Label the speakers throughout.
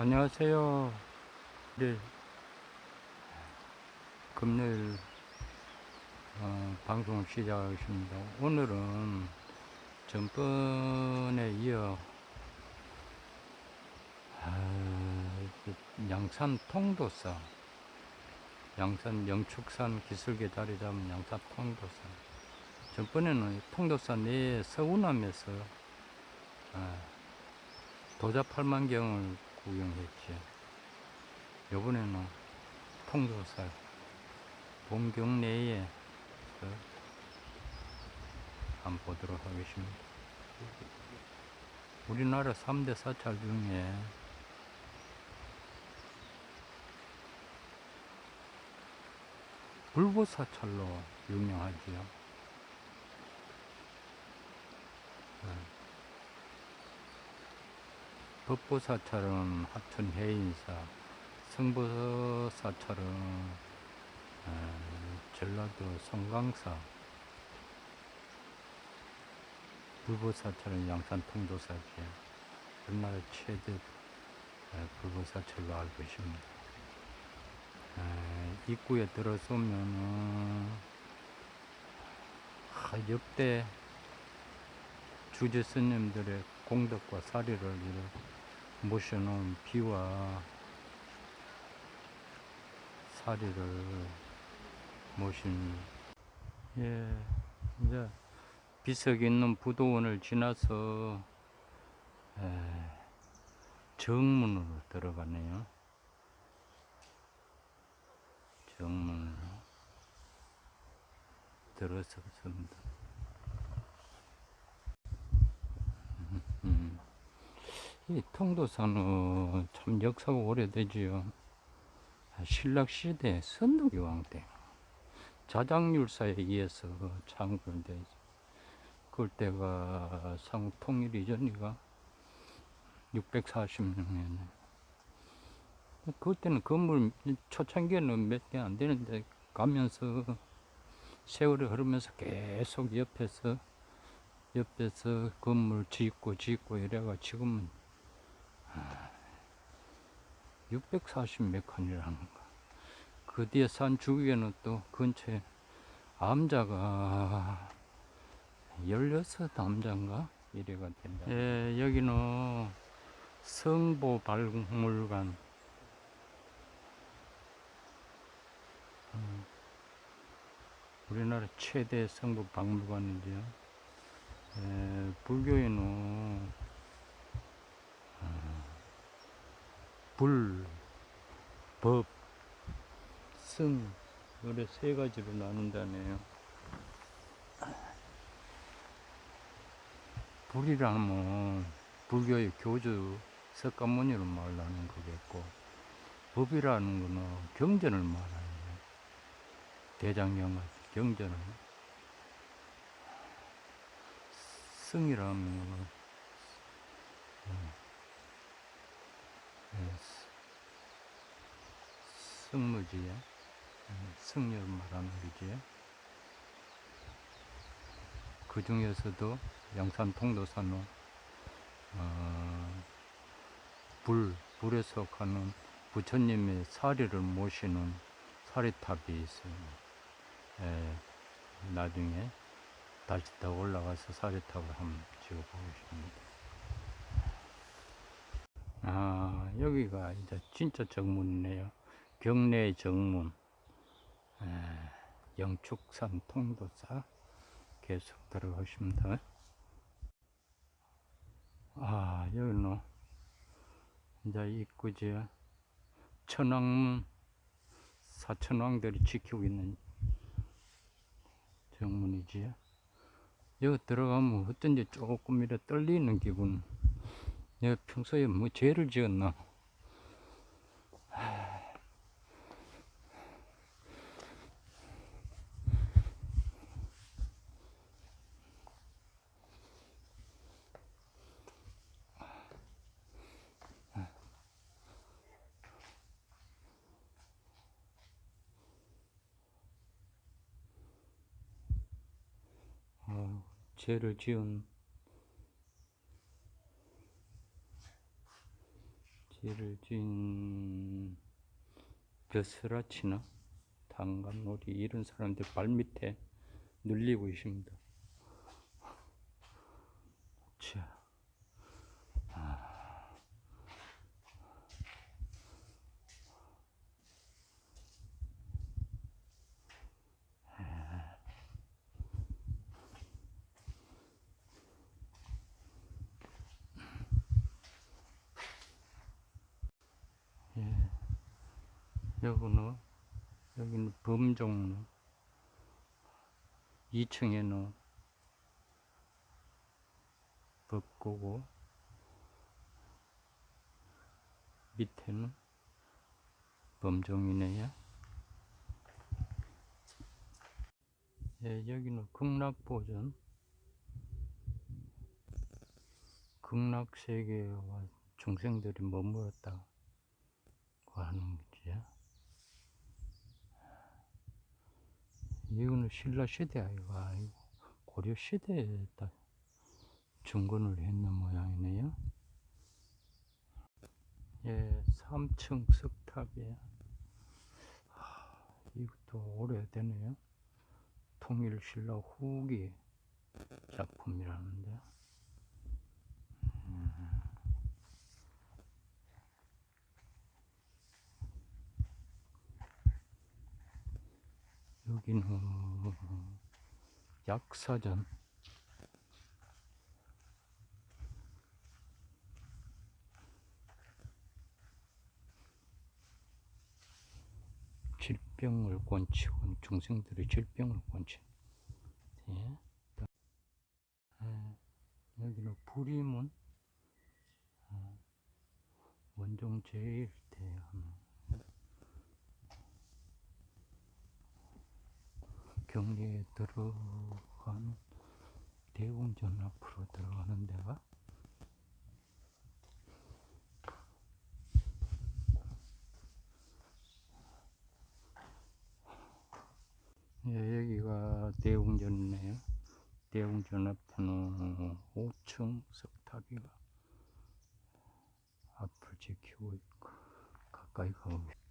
Speaker 1: 안녕하세요. 네. 금요일 어, 방송을 시작하겠습니다. 오늘은 전번에 이어 아, 그 양산 통도사, 양산 영축산 기슭에 자리 잡은 양산 통도사. 전번에는 통도사 내에 서운함에서 아, 도자 팔만경을 구경했지. 요번에는 통도사 본경 내에 그 한번 보도록 하겠습니다. 우리나라 3대 사찰 중에 불보 사찰로 유명하지요. 네. 법보사찰은 하천 해인사, 성보사찰은 어, 전라도 성강사, 불보사찰은 양산 통도사지. 우리나라 최대 어, 불보사찰로 알고 있습니다. 어, 입구에 들어서면은 아, 역대 주제 스님들의 공덕과 사리를 이렇게 모셔놓은 비와 사리를 모신 예 이제 비석 있는 부도원을 지나서 에, 정문으로 들어가네요. 정문으로 들어섰습니다 이 통도사는 참 역사가 오래되지요. 신락시대 선덕여왕 때 자장률사에 의해서 있어. 그때가 상통일 이전이가 640년에 그때는 건물 초창기에는 몇 개 안 되는데 가면서 세월이 흐르면서 계속 옆에서 옆에서 건물 짓고 짓고 이래가 지금은 640몇 칸이라는 거. 그 뒤에 산 주위에는 또 근처에 암자가 16 암자인가? 이래가 된다. 예, 여기는 성보 박물관. 음, 우리나라 최대 성보 박물관이지요. 예, 불교에는 불, 법, 승, 노래 세 가지로 나눈다네요. 불이라면 불교의 교주 석가모니를 말하는 거겠고, 법이라는 거는 경전을 말하는 거예요. 대장경과 경전을. 승이라면 예, 승무지에 승려를 말하는 거지. 그 중에서도 양산 통도사는 어, 불 불에 속하는 부처님의 사리를 모시는 사리탑이 있어요. 예, 나중에 다시 더 올라가서 사리탑을 한번 찍어보겠습니다. 아, 여기가 이제 진짜 정문이네요. 경내 정문. 에, 영축산 통도사. 계속 들어가십니다. 아, 여기는 이제 입구지. 천왕문. 사천왕들이 지키고 있는 정문이지. 여기 들어가면 어쩐지 조금 이래 떨리는 기분. 내가 평소에 뭐 죄를 지었나? 어, 죄를 지은 찌르진 벼슬아치나 단감놀이 이런 사람들 발밑에 눌리고 있습니다. 자, 예. 여기는 여기는 범종로 2층에는 벚고고 밑에는 범종이네요. 예, 여기는 극락보전 극락세계와 중생들이 머물렀다고 하는 거지 이거는 신라 시대 아이가 아니고 고려 시대에 딱 중건을 했는 모양이네요. 예, 3층 석탑이에요. 하, 이것도 오래되네요. 통일신라 후기 작품이라는데. 여기는 약사전 질병을 권치고 중생들의 질병을 권치 예. 예. 여기는 부리문 어, 원종 제일 대함 경리에 들어가는 대웅전 앞으로 들어가는 데가 예, 여기가 대웅전이네요. 대웅전 앞에는 5층 석탑이가 앞을 지키고 있고 가까이 가고 있-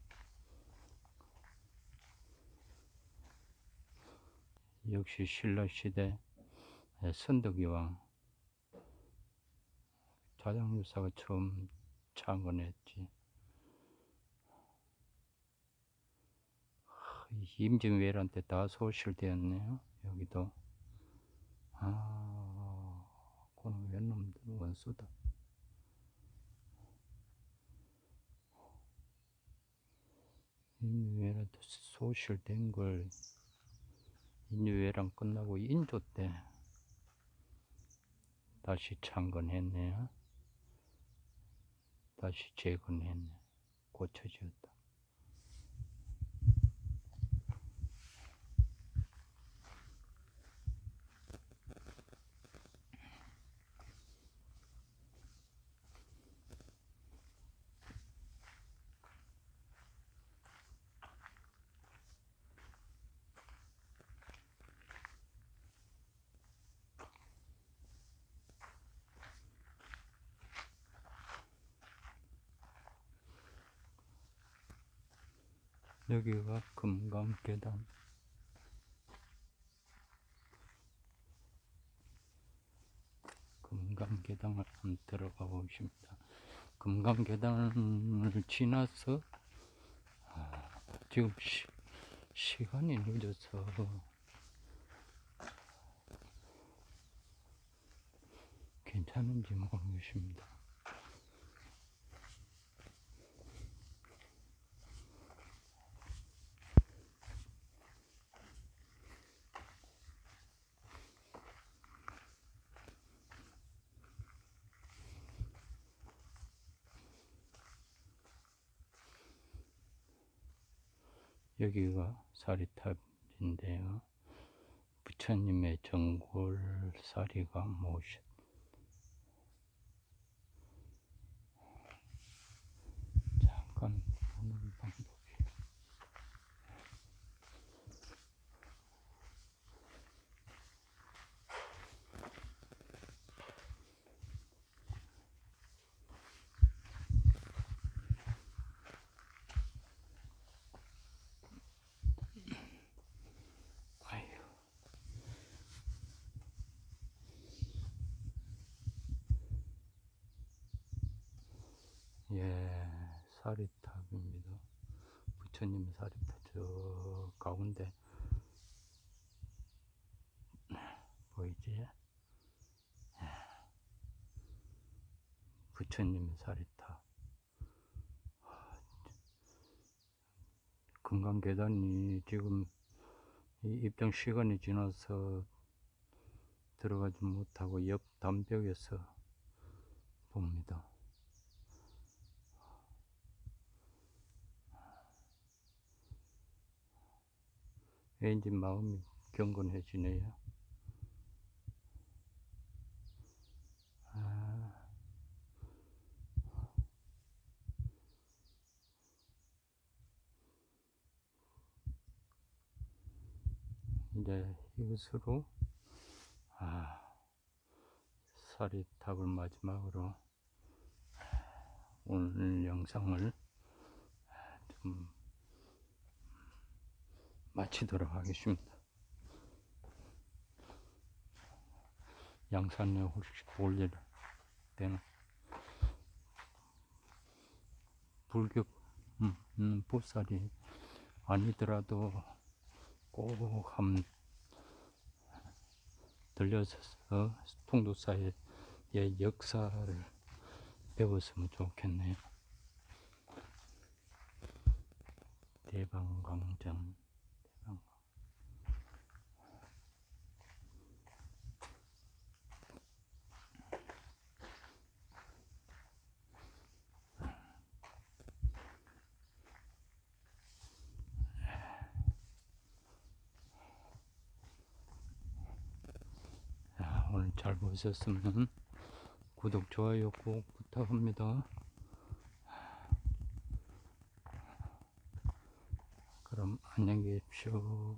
Speaker 1: 역시 신라 시대 선덕이왕 자장유사가 처음 창건했지. 임진왜란 때 다 소실되었네요. 여기도 아, 그는 웬놈들 원수다. 임진왜란 때 소실된 걸 인유회랑 끝나고 인조 때 다시 창건했네요. 다시 재건했네. 고쳐지었다. 여기가 금강계단. 금강계단을 한번 들어가 보겠습니다. 금강계단을 지나서 아, 지금 시, 시간이 늦어서 괜찮은지 모르겠습니다. 여기가 사리탑인데요. 부처님의 정골 사리가 모셨. 잠깐 보는 방법이. 사리탑입니다. 부처님 사리탑 저 가운데 보이지? 부처님 사리탑. 금강 계단이 지금 이 입장 시간이 지나서 들어가지 못하고 옆 담벽에서 봅니다. 왠지 마음이 경건해지네요. 아, 이제 이것으로 아, 사리탑을 마지막으로 오늘 영상을 좀 마치도록 하겠습니다. 양산에 혹시 올릴 때는 불교 음, 음, 보살이 아니더라도 꼭한 들려서 통도사의 의 역사를 배웠으면 좋겠네요. 대방광장 잘 보셨으면 구독, 좋아요 꼭 부탁합니다. 그럼 안녕히 계십시오.